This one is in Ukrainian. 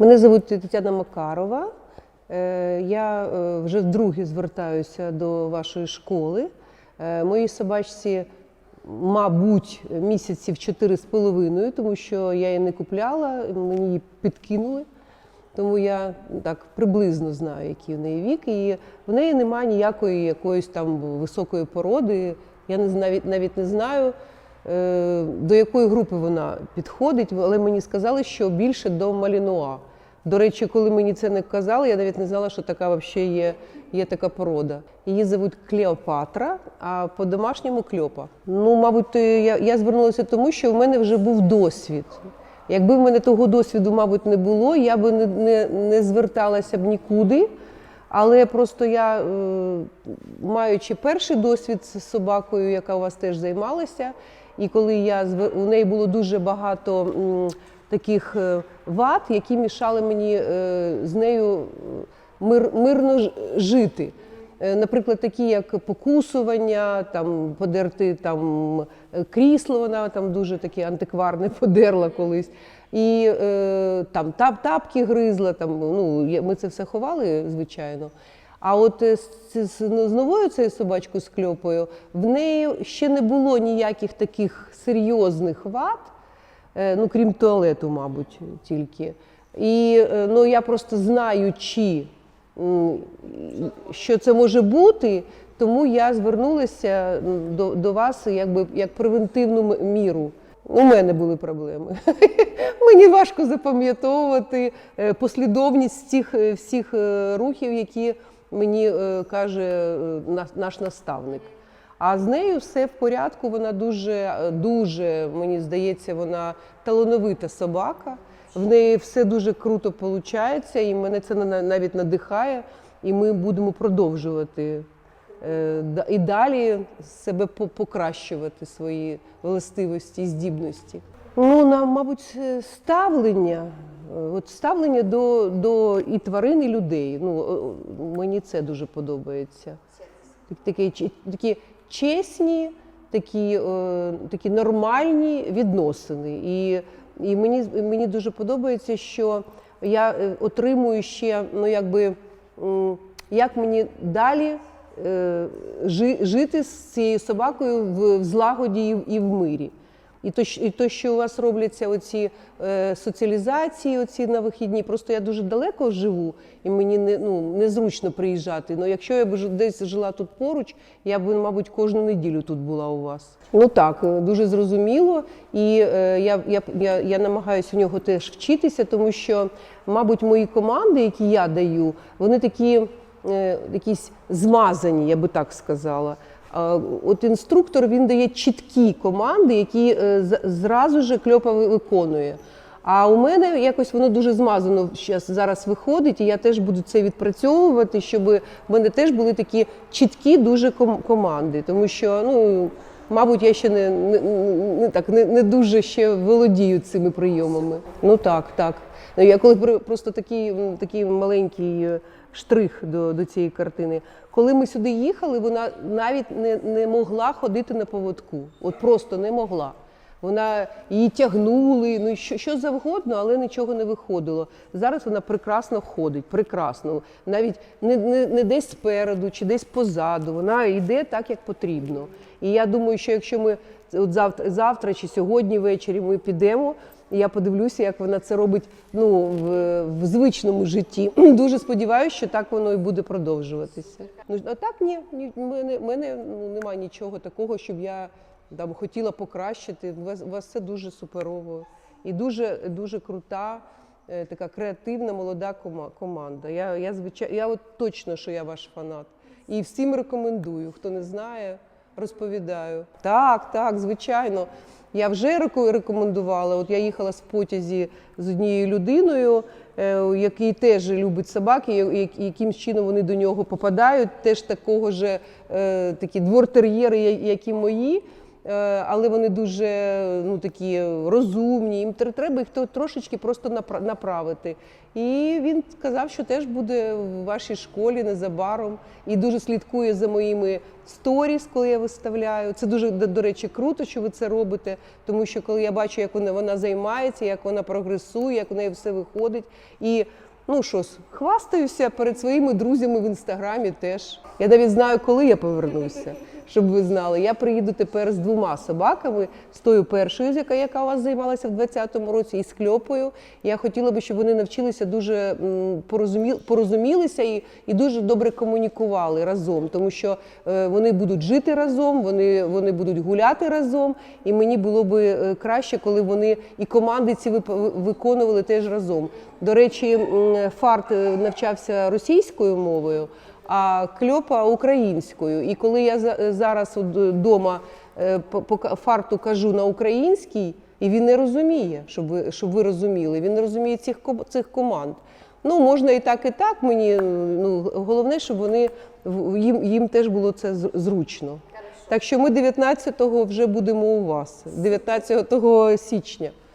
Мене звуть Тетяна Макарова. Е, Я е, вже вдруге звертаюся до вашої школи. Е, Моїй собачці, мабуть, місяців чотири з половиною, тому що я її не купляла, мені її підкинули. Тому я так приблизно знаю, який в неї вік. І в неї немає ніякої якоїсь там високої породи. Я не, навіть, навіть не знаю, до якої групи вона підходить, але мені сказали, що більше до малінуа. До речі, коли мені це не казали, я навіть не знала, що така взагалі є, є така порода. Її звуть Клеопатра, а по-домашньому кльопа. Ну, мабуть, я, я звернулася тому, що в мене вже був досвід. Якби в мене того досвіду, мабуть, не було, я би не, не, не зверталася б нікуди. Але просто я, е, маючи перший досвід з собакою, яка у вас теж займалася, і коли я у неї було дуже багато таких е, вад, які мішали мені е, з нею е, мир, мирно жити. Наприклад, такі як покусування, там подерти там крісло, вона там дуже таке антикварне подерла колись. І там тап, тапки гризла, там, ну, ми це все ховали, звичайно. А от з, з, з новою цією собачкою з в неї ще не було ніяких таких серйозних вад, ну крім туалету, мабуть, тільки. І е, ну, я просто знаючи, що це може бути, тому я звернулася до, до вас якби як превентивну міру. У мене були проблеми. Мені важко запам'ятовувати е, послідовність цих е, всіх е, рухів, які мені е, каже е, наш наставник. А з нею все в порядку. Вона дуже, дуже, мені здається, вона талановита собака. В неї все дуже круто виходить, і мене це навіть надихає. І ми будемо продовжувати е, і далі себе покращувати свої властивості і здібності. Ну, нам, мабуть, е, ставлення, е, от ставлення до, до і тварин, і людей. Ну, мені це дуже подобається. Так- Такі, такі чесні, такі, е, такі нормальні відносини. І, і мені, мені дуже подобається, що я е, отримую ще, ну якби, як мені далі е, жити з цією собакою в, в злагоді і в мирі. І то, і то, що у вас робляться оці е, соціалізації, оці на вихідні, просто я дуже далеко живу, і мені не, ну, незручно приїжджати. Ну, якщо я б десь жила тут поруч, я б, мабуть, кожну неділю тут була у вас. Ну так, е, дуже зрозуміло. І е, я, я, я, я намагаюся у нього теж вчитися, тому що, мабуть, мої команди, які я даю, вони такі е, якісь змазані, я би так сказала. А, От інструктор він дає чіткі команди, які е, зразу ж кльопа виконує. А у мене якось воно дуже змазано зараз виходить, і я теж буду це відпрацьовувати, щоб в мене теж були такі чіткі дуже команди. Тому що, ну, мабуть, я ще не, не, не, так, не, не дуже ще володію цими прийомами. Ну так, так. Ну, Я коли просто такий, такий маленький е, штрих до, до цієї картини. Коли ми сюди їхали, вона навіть не, не могла ходити на поводку. От просто не могла. Вона її тягнули, ну що, що завгодно, але нічого не виходило. Зараз вона прекрасно ходить, прекрасно. Навіть не, не, не десь спереду чи десь позаду. Вона йде так, як потрібно. І я думаю, що якщо ми от завтра, завтра чи сьогодні ввечері ми підемо, я подивлюся, як вона це робить ну, в, в звичному житті. Дуже сподіваюся, що так воно і буде продовжуватися. Ну а так ні, ні мене, мене ну, немає нічого такого, щоб я там хотіла покращити. У вас, у вас все дуже суперово і дуже, дуже крута. е, Така креативна молода кома- команда. Я, я, звичай, я от точно, що я ваш фанат. І всім рекомендую. Хто не знає, розповідаю. Так, так, звичайно. Я вже рекомендувала. От я їхала в потязі з однією людиною, е, який теж любить собаки, і яким чином вони до нього попадають. Теж такого ж е, такі двортер'єри, які мої. Е, але вони дуже ну, такі розумні. Їм треба їх трошечки просто направити. І він сказав, що теж буде в вашій школі незабаром і дуже слідкує за моїми сторіс, коли я виставляю. Це дуже до, речі круто, що ви це робите, тому що коли я бачу, як вона, вона займається, як вона прогресує, як у неї все виходить. І ну що ж, хвастаюся перед своїми друзями в інстаграмі теж. Я навіть знаю, коли я повернуся. Щоб ви знали, я приїду тепер з двома собаками, з тою першою, яка, яка у вас займалася в 2020 році, і з кльопою. Я хотіла би, щоб вони навчилися дуже порозумі, порозумілися і, і дуже добре комунікували разом, тому що е, вони будуть жити разом, вони, вони будуть гуляти разом. І мені було би е, краще, коли вони і команди ці виконували теж разом. До речі, фарт е, навчався російською мовою а кльопа українською. І коли я за- зараз вдома фарту кажу на українській, і він не розуміє, щоб ви, щоб ви розуміли, він не розуміє цих, цих команд. Ну, можна і так, і так. Мені ну, головне, щоб вони їм, їм теж було це зручно. Так що ми 19-го вже будемо у вас, 19 січня.